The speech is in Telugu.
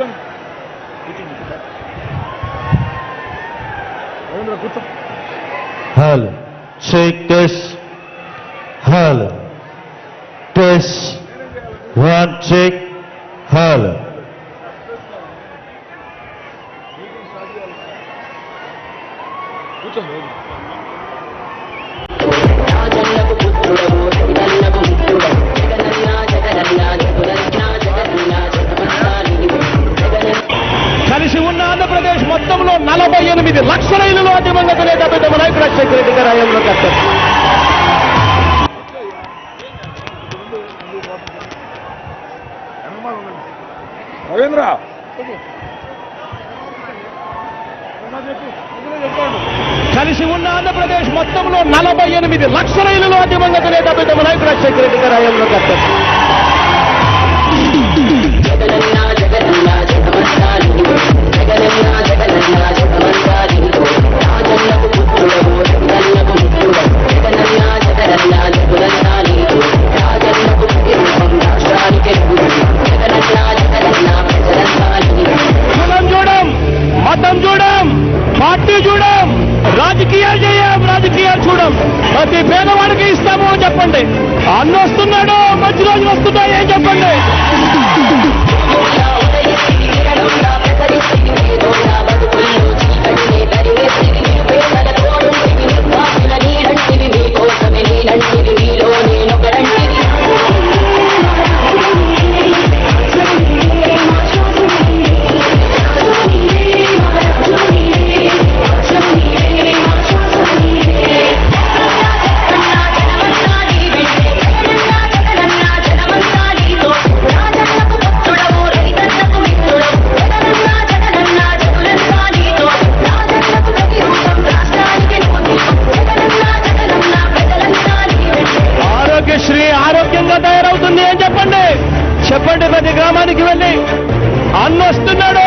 Bojang. Ravindra Gupta. Hello. Check test. Hello. Test. One check. Hello. Good Andhra Pradesh మొత్తంలో నలభై ఎనిమిది లక్షల దివంగత నేత పెద్ద నాయకుడు రాజశేఖర రెడ్డి గారి హయాంలో కట్టారు. రవీంద్ర కలిసి ఉన్న ఆంధ్రప్రదేశ్ మొత్తంలో నలభై ఎనిమిది లక్షల దివంగత నేత పెద్ద నాయకుడు రాజశేఖర రెడ్డి గారి హయాంలో కట్టారు రాజకీయాలు చేయం రాజకీయాలు చూడం. ప్రతి పేదవాడికి ఇస్తాము అని చెప్పండి. అన్న వస్తున్నాడు మంచి రోజులు వస్తున్నాయి ఏం చెప్పండి. శ్రీ ఆరోగ్యంగా తయారవుతుంది అని చెప్పండి. చెప్పండి ప్రతి గ్రామానికి వెళ్ళి. అన్న వస్తున్నాడు